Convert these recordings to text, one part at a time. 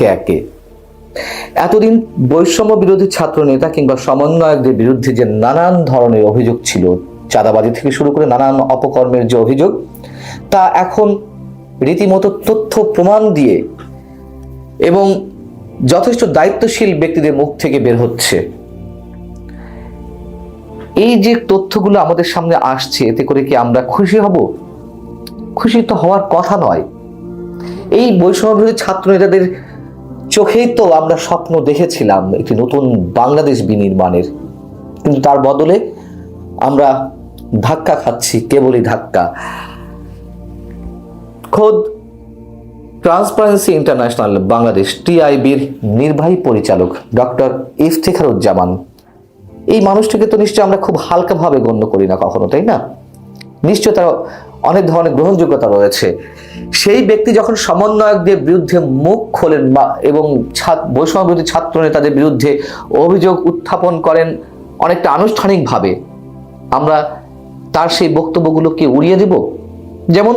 একে একে। এতদিন বৈষম্য বিরোধী ছাত্র নেতা কিংবা সমন্বয়কদের বিরুদ্ধে যে নানান ধরনের অভিযোগ ছিল, চাঁদাবাজি থেকে শুরু করে নানান অপকর্মের যে অভিযোগ, তা এখন রীতিমতো তথ্য প্রমাণ দিয়ে এবং যথেষ্ট দায়িত্বশীল ব্যক্তিদের মুখ থেকে বের হচ্ছে। এই যে তথ্যগুলো আমাদের সামনে আসছে, এতে করে কি আমরা খুশি হব? খুশি তো হওয়ার কথা নয়। এই বৈষম্য ছাত্র নেতাদের চোখেই তো আমরা স্বপ্ন দেখেছিলাম একটি নতুন বাংলাদেশ বিনির্মাণের। কিন্তু তার বদলে আমরা ধাক্কা খাচ্ছি, কেবলই ধাক্কা। খোদ ট্রান্সপারেন্সি ইন্টারন্যাশনাল বাংলাদেশ টিআইবির নির্বাহী পরিচালক ডক্টর ইফতেখারুজ্জামান। এই মানুষটিকে তো নিশ্চয়ই আমরা খুব হালকাভাবে গণ্য করি না কখনো, তাই না? নিশ্চয় তার অনেক ধরনের গ্রহণযোগ্যতা রয়েছে। সেই ব্যক্তি যখন সমন্বয়কদের বিরুদ্ধে মুখ খোলেন বা এবং বৈষম্য বিরোধী ছাত্র নেতাদের বিরুদ্ধে অভিযোগ উত্থাপন করেন অনেকটা আনুষ্ঠানিকভাবে, আমরা তার সেই বক্তব্যগুলোকে উড়িয়ে দেব। যেমন,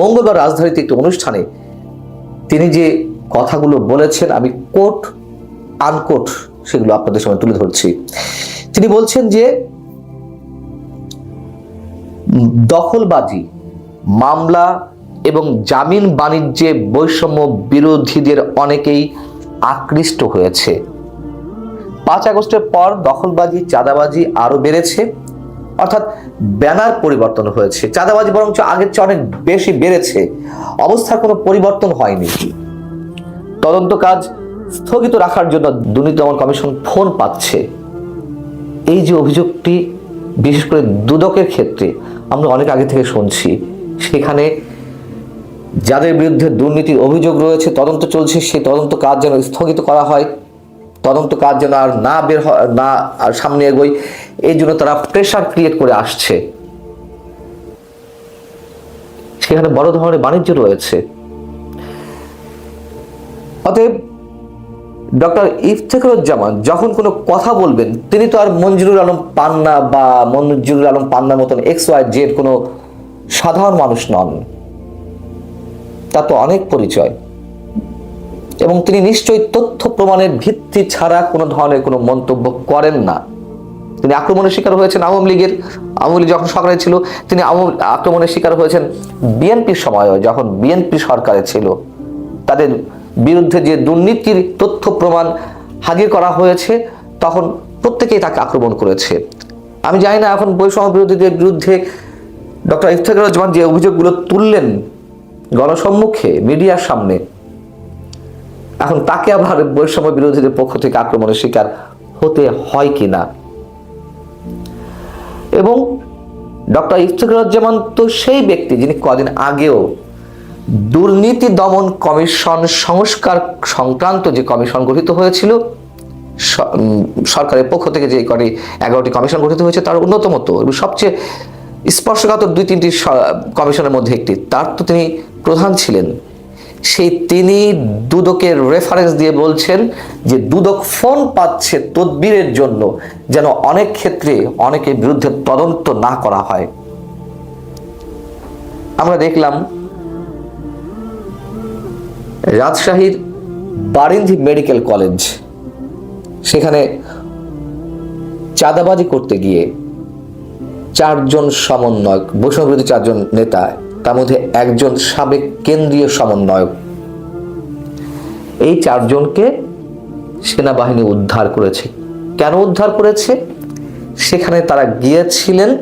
মঙ্গলবার রাজধানীতে একটি অনুষ্ঠানে তিনি যে কথাগুলো বলেছেন, আমি কোট আনকোট সেগুলো আপনাদের সামনে তুলে ধরছি। তিনি বলছেন যে দখলবাজি, মামলা এবং জামিন বাণিজ্যে বৈষম্য বিরোধীদের অনেকেই আকৃষ্ট হয়েছে। পাঁচ আগস্টের পর দখলবাজি, চাঁদাবাজি আরও বেড়েছে, অর্থাৎ ব্যানার পরিবর্তন হয়েছে। চাঁদাবাজি বরঞ্চ আগের চেয়ে অনেক বেশি বেড়েছে। অবস্থার কোনো পরিবর্তন হয়নি। তদন্ত কাজ স্থগিত রাখার জন্য দুর্নীতি দমন কমিশন ফোন পাচ্ছে। এই যে অভিযোগটি বিশেষ করে দুদকের ক্ষেত্রে আমরা অনেক আগে থেকে শুনছি, সেখানে যাদের বিরুদ্ধে দুর্নীতির অভিযোগ রয়েছে, তদন্ত চলছে, সেই তদন্ত কাজ যেন স্থগিত করা হয়, তদন্ত কাজ যেন আর না বের হয় না আর সামনে এগোয়, এই জন্য তারা প্রেশার ক্রিয়েট করে আসছে। সেখানে বড় ধরনের বাণিজ্য রয়েছে। অতএব ডক্টর ইফতেখারুজ্জামান যখন কোনো কথা বলবেন, তিনি তো আর মঞ্জুরুল আলম পান্না বা মঞ্জুরুল আলম পান্নার মতন এক্স ওয়াই জেড কোনো সাধারণ মানুষ নন। তা তো অনেক পরিচয়। এবং তিনি নিশ্চয়ই তথ্য প্রমাণের ভিত্তি ছাড়া কোনো ধরনের কোনো মন্তব্য করেন না। তিনি আক্রমণের শিকার হয়েছেন আওয়ামী লীগের। আওয়ামী লীগ যখন সরকারে ছিল, তিনি আক্রমণের শিকার হয়েছেন বিএনপির সময়ও, যখন বিএনপি সরকারে ছিল। তাদের বিরুদ্ধে যে দুর্নীতির তথ্য প্রমাণ হাজির করা হয়েছে, তখন প্রত্যেকেই তাকে আক্রমণ করেছে। আমি জানি না এখন বৈষম্য বিরোধীদের বিরুদ্ধে ডক্টর ইফতেখারুজ্জামান যে অভিযোগগুলো তুললেন গণসম্মুখে, মিডিয়ার সামনে, এখন তাকে আবার বৈষম্য বিরোধীদের পক্ষ থেকে আক্রমণের শিকার হতে হয় কিনা? এবং ডক্টর ইফতেখারুজ্জামান তো সেই ব্যক্তি যিনি কদিন আগেও দুর্নীতি দমন কমিশন সংস্কার সংক্রান্ত যে কমিশন গঠিত হয়েছিল সরকারের পক্ষ থেকে যে কটি, এগারোটি কমিশন গঠিত হয়েছে, তার অন্যতম তো, এবং সবচেয়ে স্পর্শকাতর দুই তিনটি কমিশনের মধ্যে একটি, তার তো তিনি প্রধান ছিলেন। সেই তিনি দুদকের রেফারেন্স দিয়ে বলছেন যে দুদক ফোন পাচ্ছে তদবিরের জন্য যেন অনেক ক্ষেত্রে অনেকের বিরুদ্ধে তদন্ত না করা হয়। আমরা দেখলাম রাজশাহীর বারিন্ধি মেডিকেল কলেজ। সেখানে চাঁদাবাজি করতে গিয়ে চারজন সমন্বয়ক বৈষ্ণব চারজন নেতা, তার মধ্যে একজন সাবেক কেন্দ্রীয় সমন্বয়ক। এই চারজনকে সেনাবাহিনী উদ্ধার করেছে। কেন উদ্ধার করেছে? সেখানে তারা গিয়েছিলেন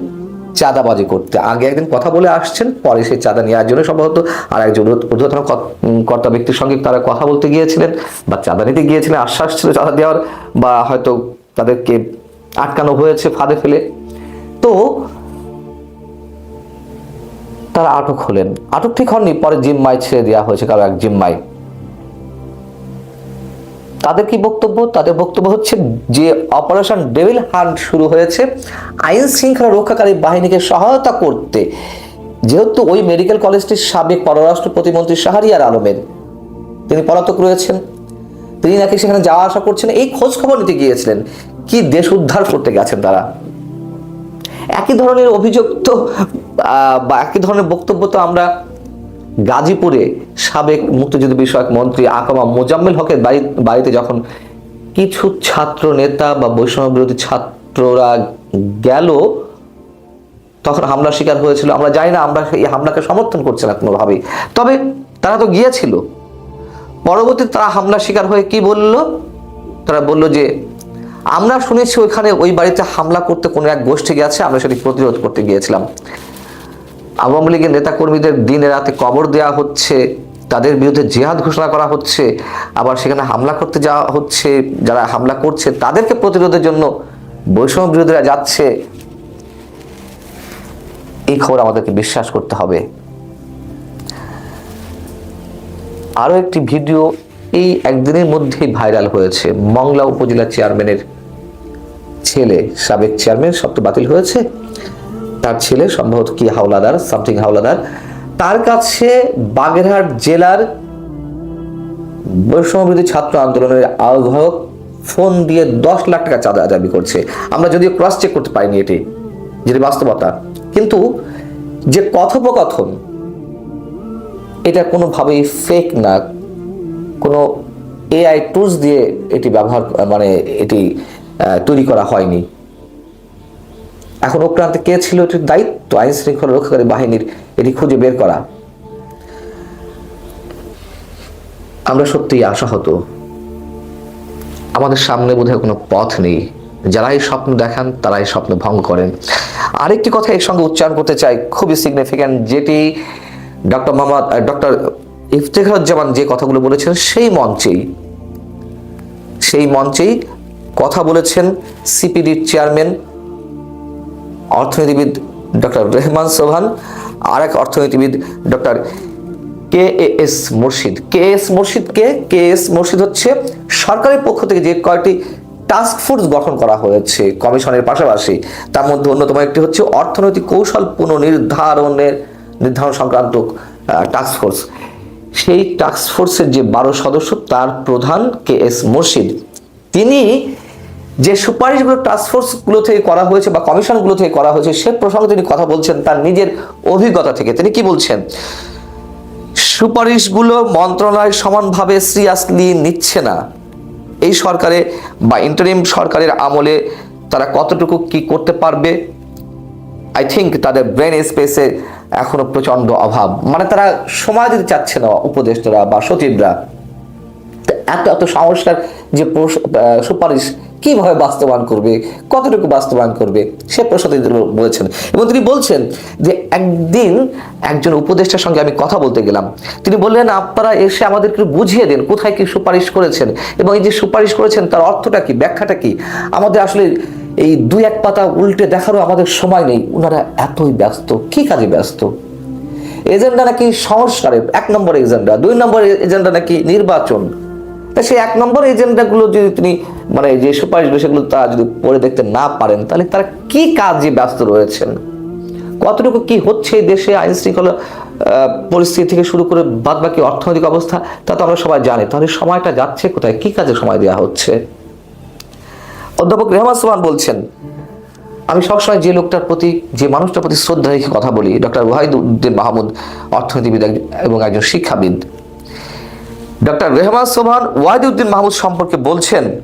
চাঁদাবাজি করতে। আগে একদিন কথা বলে আসছেন, পরে সেই চাঁদা নেওয়ার জন্য সম্ভবত আর একজন ঊর্ধ্ব- ঊর্ধ্বতন কর্তা ব্যক্তির সঙ্গে তারা কথা বলতে গিয়েছিলেন বা চাঁদা নিতে গিয়েছিলেন, আশ্বাস ছিল চাঁদা দেওয়ার বা হয়তো তাদেরকে আটকানো হয়েছে ফাঁদে ফেলে। তো তারা আটক হলেন। আটক ঠিক হননি, পরে জিম্মায় ছেড়ে দেওয়া হয়েছে কারও এক জিম্মায়। তাদের কি বক্তব্য? তাদের বক্তব্য হচ্ছে যে অপারেশন ডেভিল হান্ট শুরু হয়েছে আইন শৃঙ্খলা রক্ষাকারী বাহিনীকে সহায়তা করতে। যেহেতু ওই মেডিকেল কলেজটির সাবেক পররাষ্ট্র প্রতিমন্ত্রী শাহরিয়ার আলমের তিনি পলাতক রয়েছেন, তিনি নাকি সেখানে যাওয়া আসা করছেন, এই খোঁজ খবর নিতে গিয়েছিলেন। কি দেশ উদ্ধার করতে গেছেন তারা? একই ধরনের অভিযোগ তো বা একই ধরনের বক্তব্য তো আমরা গাজীপুরে সাবেক মুক্তিযুদ্ধ বিষয়ক মন্ত্রী আকামা মোজাম্মেল হকের বাড়ি বাড়িতে যখন কিছু ছাত্র নেতা বা বৈষম্য বিরোধী ছাত্ররা গেল, তখন হামলার শিকার হয়েছিল। আমরা জানি না, আমরা এই হামলাকে সমর্থন করছি না কোনোভাবেই। তবে তারা তো গিয়েছিল। পরবর্তীতে তারা হামলার শিকার হয়ে কি বলল? তারা বলল যে, আমরা শুনেছি ওইখানে ওই বাড়িতে হামলা করতে কোনো এক গোষ্ঠী গেছে, আমরা সেটি প্রতিরোধ করতে গিয়েছিলাম। আওয়ামী লীগের নেতাকর্মীদের দিনে রাতে কবর দেওয়া হচ্ছে, তাদের বিরুদ্ধে জেহাদ ঘোষণা করা হচ্ছে, আবার সেখানে হামলা করতে যাওয়া হচ্ছে, যারা হামলা করছে তাদেরকে প্রতিরোধের জন্য বৈষম্য বিরোধীরা যাচ্ছে। এই খবর আমাদেরকে বিশ্বাস করতে হবে। আরও একটি ভিডিও এই একদিনের মধ্যেই ভাইরাল হয়েছে। মংলা উপজেলা চেয়ারম্যানের ছেলে, সাবেক চেয়ারম্যান সব তো বাতিল হয়েছে। তার ছেলে, সম্ভবত কি হাওলাদার সামথিং হাওলাদার, তার কাছে বাগেরহাট জেলার বৈষম্যবিরোধী ছাত্র আন্দোলনের আহ্বায়ক ফোন দিয়ে দশ লাখ টাকা চাঁদা দাবি করছে। আমরা যদিও ক্রস চেক করতে পারিনি এটি, যেটি বাস্তবতা। কিন্তু যে কথোপকথন, এটা কোনোভাবেই ফেক না। কোনো এআই টুলস দিয়ে এটি ব্যবহার মানে এটি তৈরি করা হয়নি। এখন ওক্রান্তে কে ছিল এটির দায়িত্ব? আইন শৃঙ্খলা রক্ষাকারী বাহিনীর এটি খুঁজে বের করা। আমরা সত্যিই আশাহত। আমাদের সামনে বোধহয় কোনো পথ নেই। যারা এই স্বপ্ন দেখান তারা এই স্বপ্ন ভঙ্গ করেন। আরেকটি কথা এর সঙ্গে উচ্চারণ করতে চাই, খুবই সিগনিফিক্যান্ট যেটি ডক্টর মোহাম্মদ ডক্টর ইফতেখারুজ্জামান যে কথাগুলো বলেছেন, সেই মঞ্চেই সেই মঞ্চেই কথা বলেছেন সিপিডির চেয়ারম্যান অর্থনীতিবিদ ডক্টর রেহমান সোহান, আর এক অর্থনীতিবিদ ডক্টর কে এস মুর্শিদ। কে এস মুর্শিদ কে? কে এস মুর্শিদ হচ্ছে সরকারের পক্ষ থেকে যে কয়েকটি টাস্ক ফোর্স গঠন করা হয়েছে কমিশনের পাশাপাশি। তার মধ্যে অন্যতম একটি হচ্ছে অর্থনৈতিক কৌশল পুনর্নির্ধারণের নির্ধারণ সংক্রান্ত টাস্ক ফোর্স সেই টাস্ক ফোর্সের যে বারো সদস্য, তার প্রধান কে এস মুর্শিদ। তিনি যে সুপারিশগুলো টাস্কফোর্সগুলো থেকে করা হয়েছে বা কমিশনগুলো থেকে করা হয়েছে, সে প্রসঙ্গে তিনি কথা বলছেন তার নিজের অভিজ্ঞতা থেকে। তিনি কি বলছেন? সুপারিশগুলো মন্ত্রণালয় সমানভাবে সিরিয়াসলি নিচ্ছে না। এই সরকারে বা ইন্টারিম সরকারের আমলে তারা কতটুকু কি করতে পারবে? আই থিঙ্ক তাদের ব্রেন স্পেসে এখনও প্রচণ্ড অভাব। মানে তারা সময় দিতে চাচ্ছে না উপদেষ্টারা বা সচিবরা। এত এত সংস্কার যে সুপারিশ কীভাবে বাস্তবায়ন করবে? কতটুকু বাস্তবায়ন করবে? সে প্রশ্ন তিনি বলেছেন। এবং তিনি বলছেন যে একদিন একজন উপদেষ্টার সঙ্গে আমি কথা বলতে গেলাম। তিনি বললেন, আপনারা এসে আমাদেরকে বুঝিয়ে দেন, কোথায় কি সুপারিশ করেছেন? এবং এই যে সুপারিশ করেছেন, তার অর্থটা কি, ব্যাখ্যাটা কি? আমাদের আসলে এই দুই এক পাতা উল্টে দেখারও আমাদের সময় নেই। ওনারা এতই ব্যস্ত, কি কাজে ব্যস্ত? এজেন্ডা নাকি সংস্কারের, এক নম্বর এজেন্ডা। দুই নম্বর এজেন্ডা নাকি নির্বাচন। তা সেই এক নম্বর এজেন্ডাগুলো যদি তিনি মানে যে সুপারিশগুলো সেগুলো তা যদি পড়ে দেখতে না পারেন, তাহলে তারা কি কাজে ব্যস্ত রয়েছেন? কতটুকু কি হচ্ছে দেশে আইন শৃঙ্খলা পরিস্থিতি থেকে শুরু করে বাদ বাকি অর্থনৈতিক অবস্থা, তা তো আমরা সবাই জানি। তাহলে সময়টা যাচ্ছে কোথায়? কি কাজে সময় দেওয়া হচ্ছে? অধ্যাপক রেহমান বলছেন, আমি সবসময় যে লোকটার প্রতি, যে মানুষটার প্রতি শ্রদ্ধা রেখে কথা বলি, ডক্টর ওয়াহিদ উদ্দিন মাহমুদ, অর্থনীতিবিদ এবং একজন শিক্ষাবিদ ডক্টর রেহমান সোহান ওয়াহিদুদ্দিন মাহমুদ সম্পর্কে বলছেন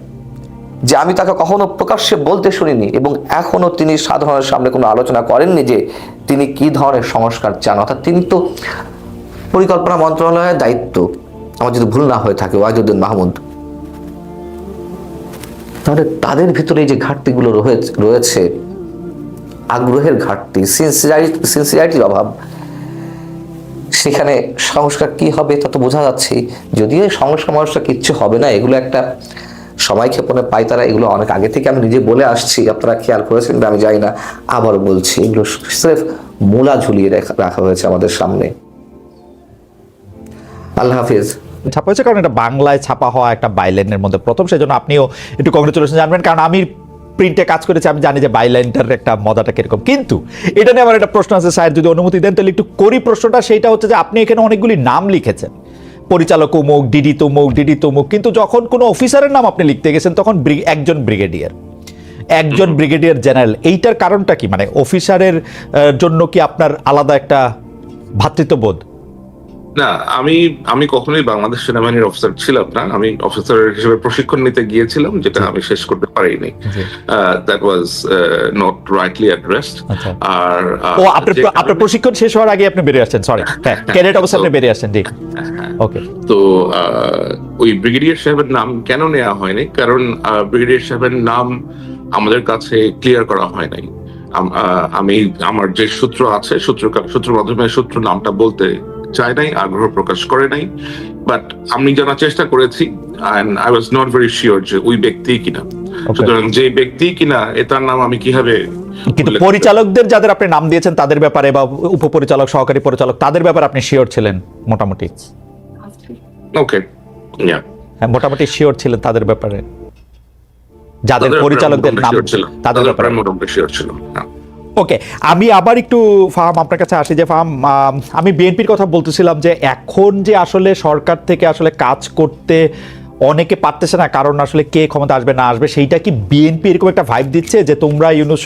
যে আমি তাকে কখনো প্রকাশ্যে বলতে শুনিনি এবং এখনও তিনি সাধারণের সামনে কোনো আলোচনা করেননি যে তিনি কি ধরনের সংস্কার চান। অর্থাৎ তিনি তো পরিকল্পনা মন্ত্রণালয়ের দায়িত্ব। আমার যদি ভুল না হয়ে থাকে ওয়াহিদুদ্দিন মাহমুদ। তাহলে তাদের ভিতরে যে ঘাটতিগুলো রয়ে- রয়েছে, আগ্রহের ঘাটতি সিনসিয়ারিটি সিনসিয়ারিটির অভাব সেখানে সংস্কার কি হবে তা তো বোঝা যাচ্ছে। যদিও সংস্কার মানুষটা কিচ্ছু হবে না, এগুলো একটা সময় ক্ষেপণে পাই তারা, এগুলো অনেক আগে থেকে আমি নিজে বলে আসছি, আপনারা খেয়াল করেছেন আমি জানি না আবার বলছি, এগুলো স্রেফ মূলা ঝুলিয়ে রাখা- রাখা হয়েছে আমাদের সামনে। আল্লাহ হাফিজ। ছাপা হয়েছে কারণ এটা বাংলায় ছাপা হওয়া একটা বাইলেনের মধ্যে প্রথম, সেজন্য আপনিও একটু কংগ্রেচুলেশন জানবেন, কারণ আমি প্রিন্টে কাজ করেছে আমি জানি যে বাইলাইনটার একটা মজাটা কীরকম। কিন্তু এটা নিয়ে আমার একটা প্রশ্ন আছে স্যার যদি অনুমতি দেন তাহলে একটু করি প্রশ্নটা সেইটা হচ্ছে যে আপনি এখানে অনেকগুলি নাম লিখেছেন। পরিচালক অমুক ডিডি তমুক ডিডি তমুক কিন্তু যখন কোনো অফিসারের নাম আপনি লিখতে গেছেন তখন একজন ব্রিগেডিয়ার একজন ব্রিগেডিয়ার জেনারেল এইটার কারণটা কি? মানে অফিসারের জন্য কি আপনার আলাদা একটা ভ্রাতৃত্ববোধ না আমি আমি কখনোই বাংলাদেশ সেনাবাহিনীর অফিসার ছিলাম না। আমি অফিসার হিসেবে প্রশিক্ষণ নিতে গিয়েছিলাম যেটা আমি শেষ করতে পারিনি। That was not rightly addressed আর ও আপনার আপনার প্রশিক্ষণ শেষ হওয়ার আগে আপনি বেরিয়ে আসছেন সরি হ্যাঁ ক্যাডেট অবস্থা আপনি বেরিয়ে আসছেন জি। ওকে তো আহ, ওই ব্রিগেডিয়ার সাহেবের নাম কেন নেওয়া হয়নি? কারণ ব্রিগেডিয়ার সাহেবের নাম আমাদের কাছে ক্লিয়ার করা হয় নাই। আমি আমার যে সূত্র আছে সূত্র সূত্র মাধ্যমে সূত্র নামটা বলতে চাই নাই আগ্রহ প্রকাশ করে নাই। বাট আমি জানার চেষ্টা করেছি and I was not very sure যে ওই ব্যক্তি কিনা। সুতরাং যে ব্যক্তি কিনা এ তার নাম আমি কীভাবে কিন্তু পরিচালকদের যাদের আপনি নাম দিয়েছেন তাদের ব্যাপারে বা উপপরিচালক সহকারী পরিচালক তাদের ব্যাপারে আপনি শিওর ছিলেন মোটামুটি? ওকে হ্যাঁ মোটামুটি শিওর ছিলেন তাদের ব্যাপারে। যাদের পরিচালকদের নাম তাদের ব্যাপারে। মোটামুটি শিওর ছিল হ্যাঁ। ওকে আমি আবার একটু ফার্ম আপনার কাছে আসি যে ফার্ম আম, বিএনপির কথা বলতেছিলাম যে এখন যে আসলে সরকার থেকে আসলে কাজ করতে অনেকে পারতেছে না কারণ আসলে কে ক্ষমতা আসবে না আসবে সেইটা কি বিএনপি এরকম একটা ভাইব দিচ্ছে যে তোমরা ইউনুস